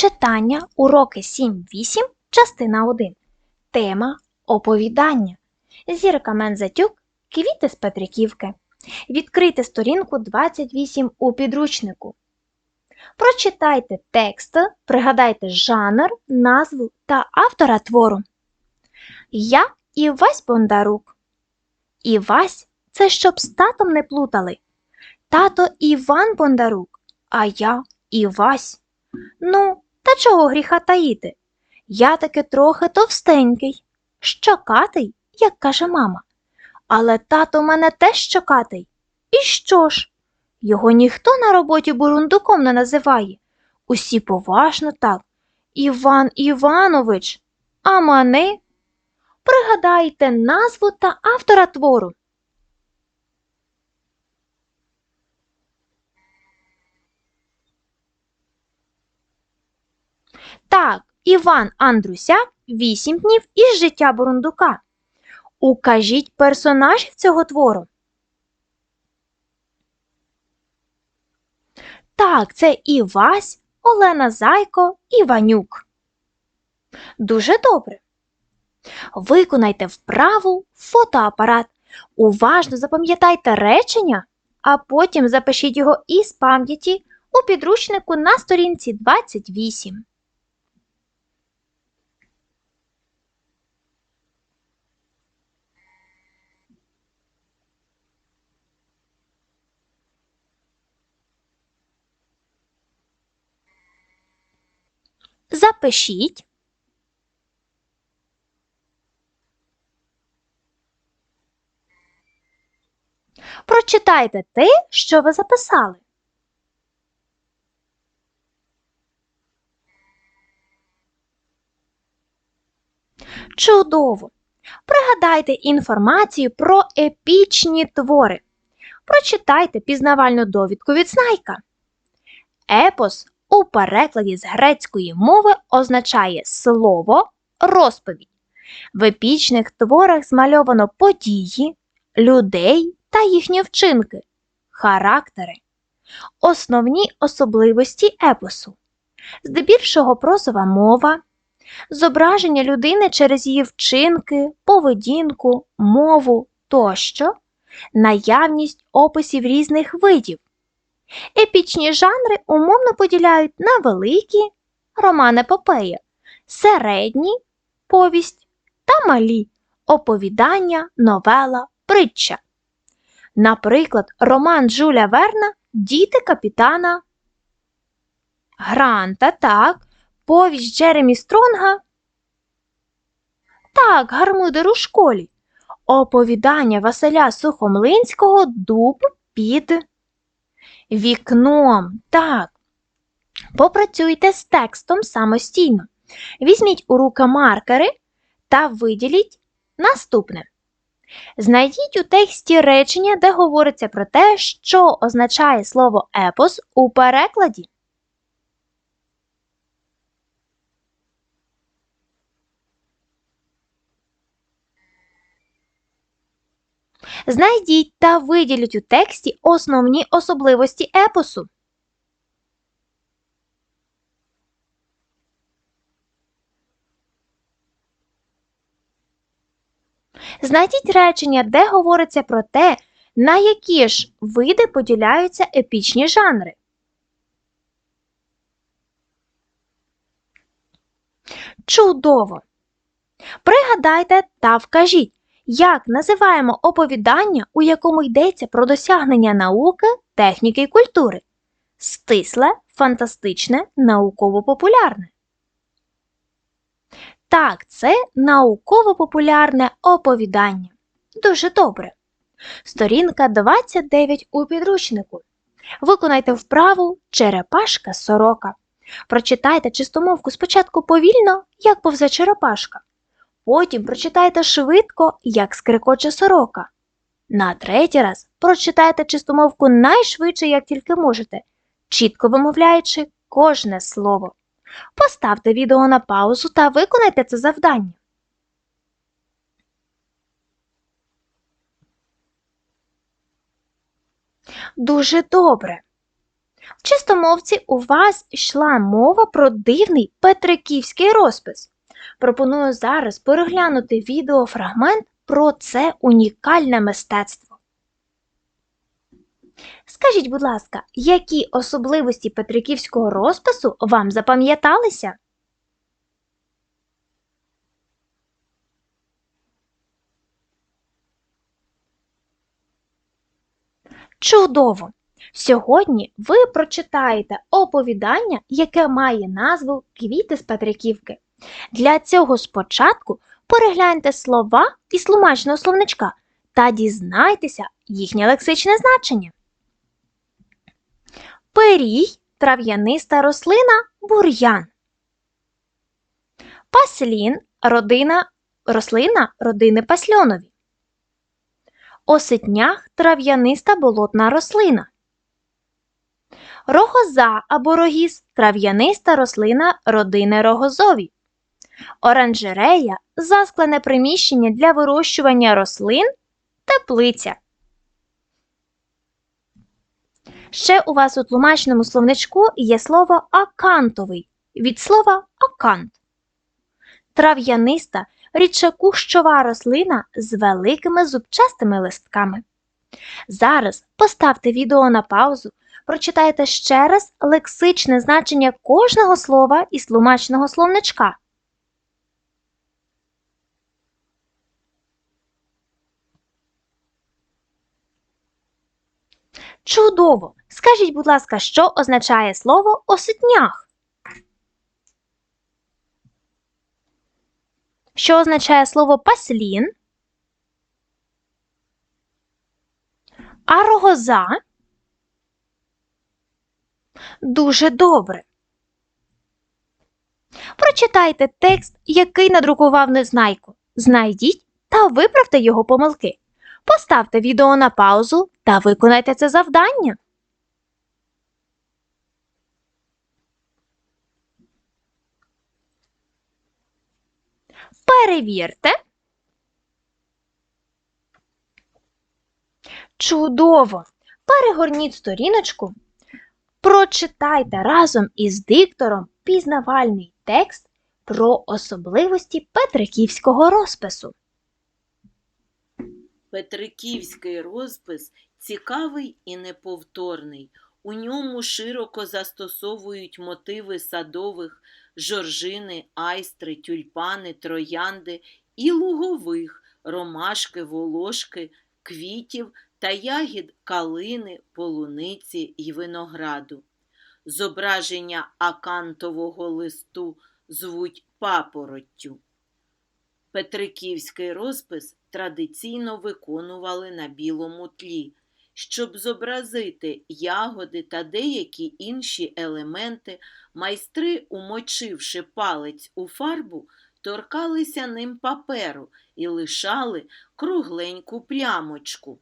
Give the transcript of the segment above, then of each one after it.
Читання уроки 7-8, частина 1. Тема Оповідання. Зірка Мензатюк Квіти з Петриківки. Відкрийте сторінку 28 у підручнику. Прочитайте текст, пригадайте жанр, назву та автора твору. Я Івась Бондарук. Івась це щоб з татом не плутали. Тато Іван Бондарук, а я Івась. Ну, та чого гріха таїти? Я таки трохи товстенький, щокатий, як каже мама. Але тато мене теж щокатий. І що ж? Його ніхто на роботі бурундуком не називає. Усі поважно так. Іван Іванович, а мене? Пригадайте назву та автора твору. Так, Іван Андрусяк вісім днів із життя Бурундука. Укажіть персонажів цього твору. Так, це Івась, Олена Зайко і Ванюк. Дуже добре. Виконайте вправу фотоапарат. Уважно запам'ятайте речення, а потім запишіть його із пам'яті у підручнику на сторінці 28. Запишіть. Прочитайте те, що ви записали. Чудово! Пригадайте інформацію про епічні твори. Прочитайте пізнавальну довідку від знайка. Епос у перекладі з грецької мови означає слово розповідь. В епічних творах змальовано події, людей та їхні вчинки, характери, основні особливості епосу, здебільшого прозова мова, зображення людини через її вчинки, поведінку, мову тощо, наявність описів різних видів. Епічні жанри умовно поділяють на великі роман епопея, середні повість та малі оповідання, новела, притча. Наприклад, роман Жуля Верна Діти капітана Гранта, так, повість Джеремі Стронга. Так, Гармидер у школі. Оповідання Василя Сухомлинського Дуб під вікном. Так. Попрацюйте з текстом самостійно. Візьміть у руки маркери та виділіть наступне. Знайдіть у тексті речення, де говориться про те, що означає слово епос у перекладі. Знайдіть та виділіть у тексті основні особливості епосу. Знайдіть речення, де говориться про те, на які ж види поділяються епічні жанри. Чудово! Пригадайте та вкажіть, як називаємо оповідання, у якому йдеться про досягнення науки, техніки і культури? Стисле, фантастичне, науково-популярне. Так, це науково-популярне оповідання. Дуже добре. Сторінка 29 у підручнику. Виконайте вправу Черепашка сорока. Прочитайте чистомовку спочатку повільно, як повзе черепашка. Потім прочитайте швидко, як скрикоче сорока. На третій раз прочитайте чистомовку найшвидше, як тільки можете, чітко вимовляючи кожне слово. Поставте відео на паузу та виконайте це завдання. Дуже добре. В чистомовці у вас йшла мова про дивний петриківський розпис. Пропоную зараз переглянути відеофрагмент про це унікальне мистецтво. Скажіть, будь ласка, які особливості петриківського розпису вам запам'яталися? Чудово! Сьогодні ви прочитаєте оповідання, яке має назву Квіти з Петриківки. Для цього спочатку перегляньте слова із тлумачного словничка та дізнайтеся їхнє лексичне значення. Перій трав'яниста рослина бур'ян. Паслін родина рослина родини пасльонові. Осетнях трав'яниста болотна рослина. Рогоза або рогіз трав'яниста рослина родини рогозові. Оранжерея засклене приміщення для вирощування рослин теплиця. Ще у вас у тлумачному словничку є слово акантовий від слова акант. Трав'яниста рідшокущова рослина з великими зубчастими листками. Зараз поставте відео на паузу, прочитайте ще раз лексичне значення кожного слова із тлумачного словничка. Чудово! Скажіть, будь ласка, що означає слово осетнях? Що означає слово паслін? А рогоза? Дуже добре. Прочитайте текст, який надрукував Незнайко. Знайдіть та виправте його помилки. Поставте відео на паузу та виконайте це завдання. Перевірте. Чудово! Перегорніть сторіночку. Прочитайте разом із диктором пізнавальний текст про особливості петриківського розпису. Петриківський розпис цікавий і неповторний. У ньому широко застосовують мотиви садових, жоржини, айстри, тюльпани, троянди і лугових, ромашки, волошки, квітів та ягід калини, полуниці й винограду. Зображення акантового листу звуть папороттю. Петриківський розпис традиційно виконували на білому тлі, щоб зобразити ягоди та деякі інші елементи, майстри, умочивши палець у фарбу, торкалися ним паперу і лишали кругленьку плямочку.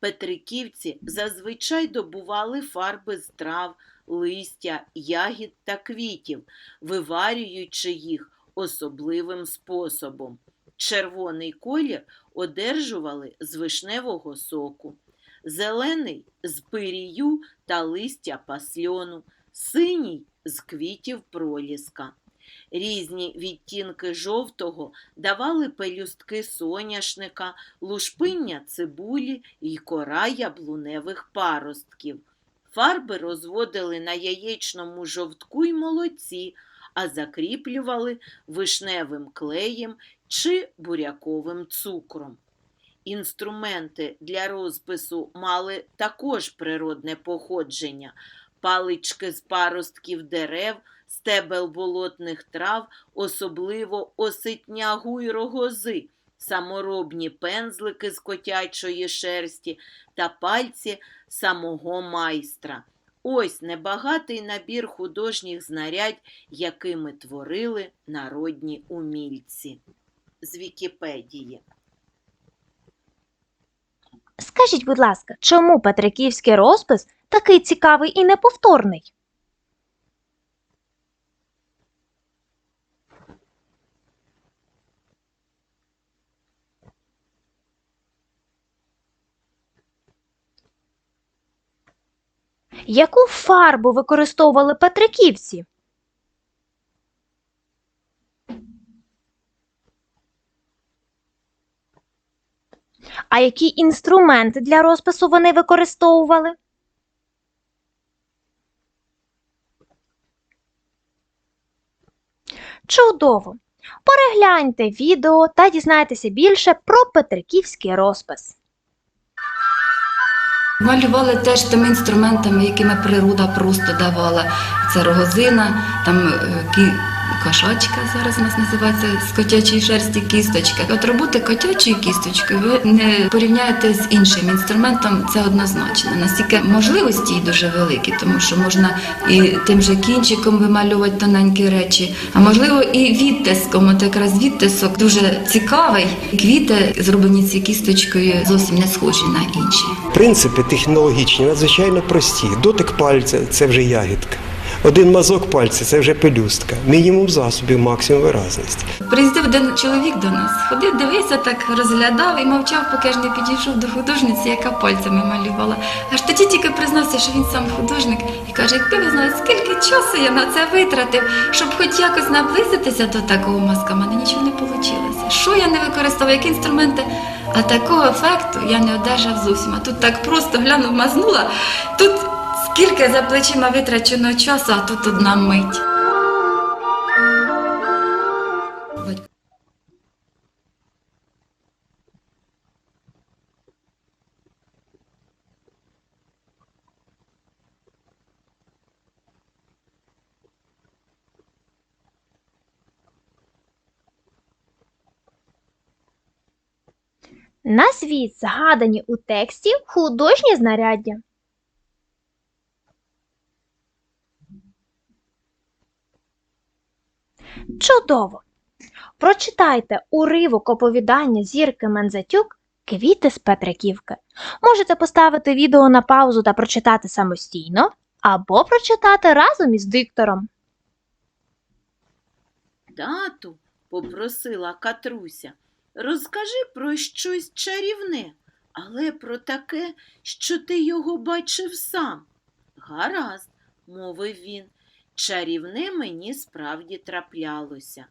Петриківці зазвичай добували фарби з трав, листя, ягід та квітів, виварюючи їх особливим способом. Червоний колір одержували з вишневого соку, зелений з пирію та листя пасльону, синій з квітів проліска. Різні відтінки жовтого давали пелюстки соняшника, лушпиння цибулі й кора яблуневих паростків. Фарби розводили на яєчному жовтку й молоці, а закріплювали вишневим клеєм чи буряковим цукром. Інструменти для розпису мали також природне походження, палички з паростків дерев, стебел болотних трав, особливо оситнягу й рогози, саморобні пензлики з котячої шерсті та пальці самого майстра. Ось небагатий набір художніх знарядь, якими творили народні умільці. З Вікіпедії. Скажіть, будь ласка, чому Петриківський розпис такий цікавий і неповторний? Яку фарбу використовували петриківці? А які інструменти для розпису вони використовували? Чудово! Перегляньте відео та дізнайтеся більше про петриківський розпис. Малювали теж тими інструментами, якими природа просто давала. Це рогозина, там е. Кошачка зараз у нас називається з котячої шерсті кісточка. От роботи котячою кісточкою ви не порівняєте з іншим інструментом, це однозначно. Настільки можливості їй дуже великі, тому що можна і тим же кінчиком вимальовувати тоненькі речі, а можливо і відтиском. От якраз відтисок дуже цікавий. Квіти зроблені цією кісточкою зовсім не схожі на інші. Принципи технологічні надзвичайно прості. Дотик пальця це вже ягідка. Один мазок пальця це вже пелюстка. Мінімум засобів, максимум виразності. Приїздив один чоловік до нас, ходив, дивився, так розглядав і мовчав, поки ж не підійшов до художниці, яка пальцями малювала. Аж тоді тільки признався, що він сам художник, і каже, якби ви знали, скільки часу я на це витратив, щоб хоч якось наблизитися до такого мазка, мене нічого не вийшло. Що я не використовував, які інструменти? А такого ефекту я не одержав зовсім. А тут так просто глянув, мазнула. Тут скільки за плечима витрачено часу, а тут одна мить. Назвіть згадані у тексті художні знаряддя. Чудово! Прочитайте уривок оповідання зірки Мензатюк Квіти з Петриківки. Можете поставити відео на паузу та прочитати самостійно, або прочитати разом із диктором. Тату, попросила Катруся, розкажи про щось чарівне, але про таке, що ти його бачив сам. Гаразд, мовив він, чарівне мені справді траплялося.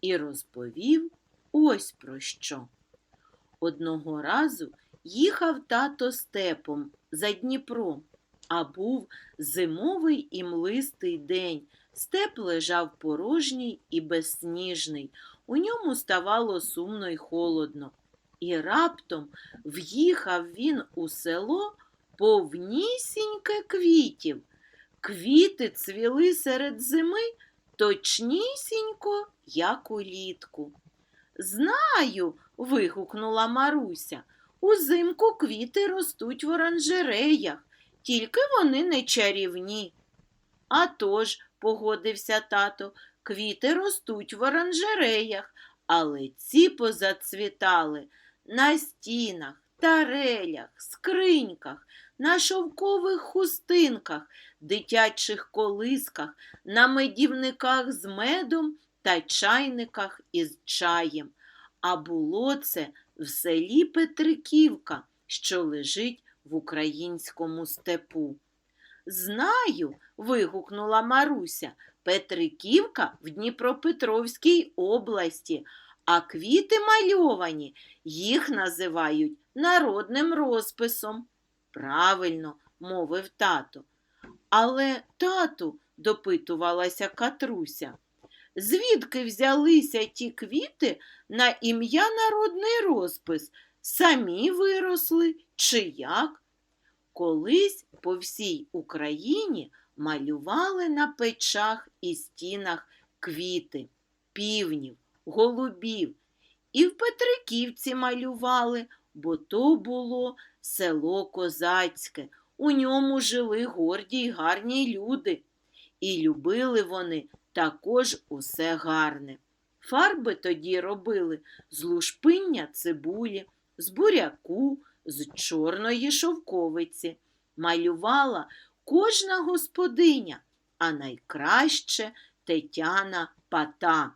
І розповів ось про що. Одного разу їхав тато степом за Дніпром, а був зимовий і млистий день. Степ лежав порожній і безсніжний, у ньому ставало сумно й холодно. І раптом в'їхав він у село повнісіньке квітів. Квіти цвіли серед зими точнісінько, як улітку. Знаю, вигукнула Маруся. Узимку квіти ростуть в оранжереях, тільки вони не чарівні. «А тож», – погодився тато, квіти ростуть в оранжереях, але ці позацвітали на стінах, тарелях, скриньках, на шовкових хустинках, дитячих колисках, на медівниках з медом та чайниках із чаєм. А було це в селі Петриківка, що лежить в українському степу. Знаю, вигукнула Маруся. Петриківка в Дніпропетровській області, а квіти мальовані, їх називають народним розписом. Правильно, мовив тато. Але, тату, допитувалася Катруся, звідки взялися ті квіти на ім'я народний розпис? Самі виросли чи як? Колись по всій Україні малювали на печах і стінах квіти, півнів, голубів. І в Петриківці малювали, бо то було село козацьке. У ньому жили горді й гарні люди. І любили вони також усе гарне. Фарби тоді робили з лушпиння цибулі, з буряку, з чорної шовковиці. Малювала кожна господиня, а найкраще Тетяна Пата.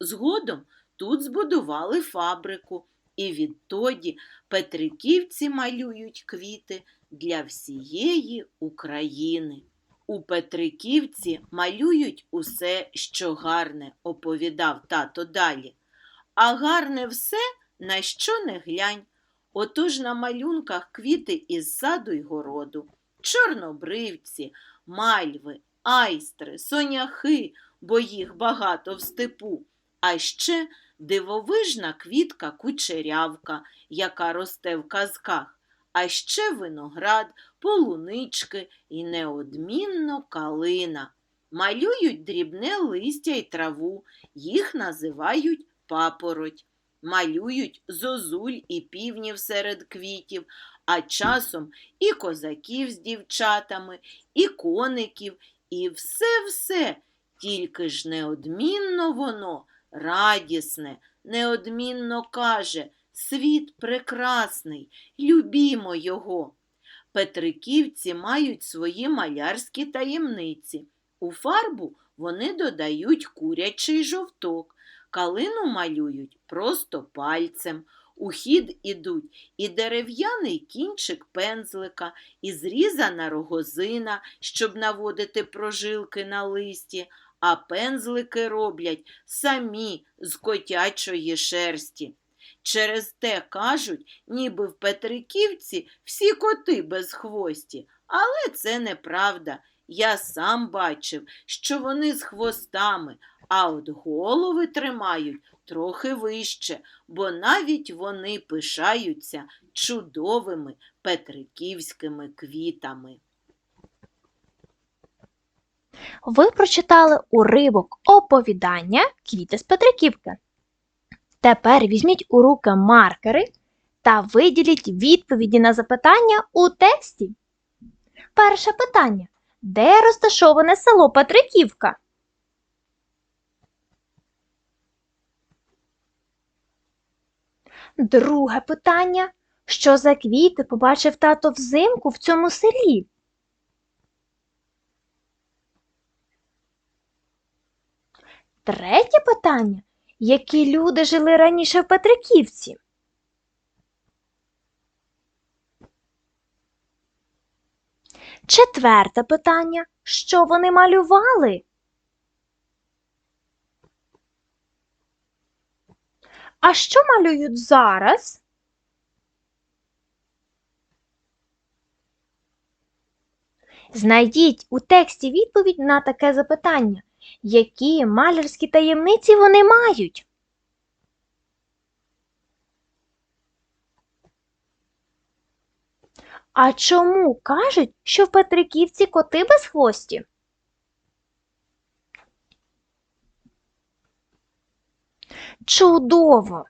Згодом тут збудували фабрику, і відтоді петриківці малюють квіти для всієї України. У Петриківці малюють усе, що гарне, оповідав тато далі. А гарне все, на що не глянь. Отож на малюнках квіти із саду й городу, чорнобривці, мальви, айстри, соняхи, бо їх багато в степу, а ще дивовижна квітка кучерявка, яка росте в казках, а ще виноград, полунички і неодмінно калина. Малюють дрібне листя й траву, їх називають папороть. Малюють зозуль і півнів серед квітів, а часом і козаків з дівчатами, і коників, і все-все, тільки ж неодмінно воно радісне, неодмінно каже світ прекрасний, любімо його. Петриківці мають свої малярські таємниці. У фарбу вони додають курячий жовток, калину малюють просто пальцем. У хід ідуть і дерев'яний кінчик пензлика, і зрізана рогозина, щоб наводити прожилки на листі, а пензлики роблять самі з котячої шерсті. Через те кажуть, ніби в Петриківці всі коти без хвості, але це неправда. Я сам бачив, що вони з хвостами, а от голови тримають трохи вище, бо навіть вони пишаються чудовими петриківськими квітами. Ви прочитали уривок оповідання Квіти з Петриківки. Тепер візьміть у руки маркери та виділіть відповіді на запитання у тексті. Перше питання. Де розташоване село Петриківка? Друге питання. Що за квіти побачив тато взимку в цьому селі? Третє питання. Які люди жили раніше в Петриківці? Четверте питання. Що вони малювали? А що малюють зараз? Знайдіть у тексті відповідь на таке запитання. Які малярські таємниці вони мають? А чому кажуть, що в Петриківці коти без хвості? Чудово!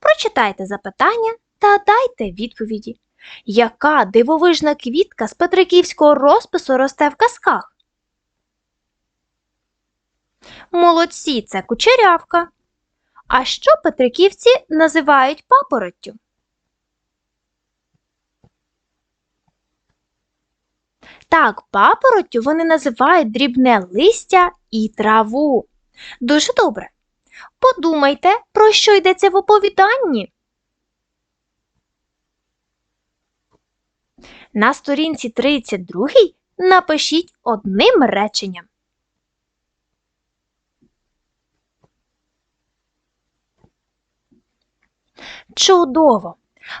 Прочитайте запитання та дайте відповіді. Яка дивовижна квітка з петриківського розпису росте в казках? Молодці, це кучерявка. А що петриківці називають папороттю? Так, папороттю вони називають дрібне листя і траву. Дуже добре. Подумайте, про що йдеться в оповіданні. На сторінці 32 напишіть одним реченням. Чудово!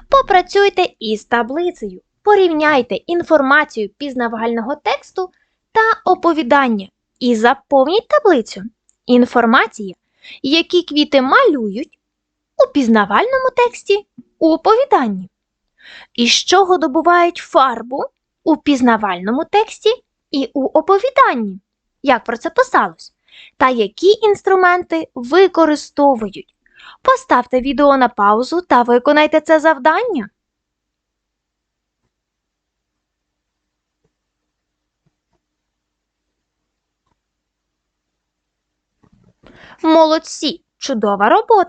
Попрацюйте із таблицею. Порівняйте інформацію пізнавального тексту та оповідання і заповніть таблицю. Інформація, які квіти малюють у пізнавальному тексті у оповіданні. Із чого добувають фарбу у пізнавальному тексті і у оповіданні. Як про це писалось? Та які інструменти використовують. Поставте відео на паузу та виконайте це завдання. Молодці! Чудова робота!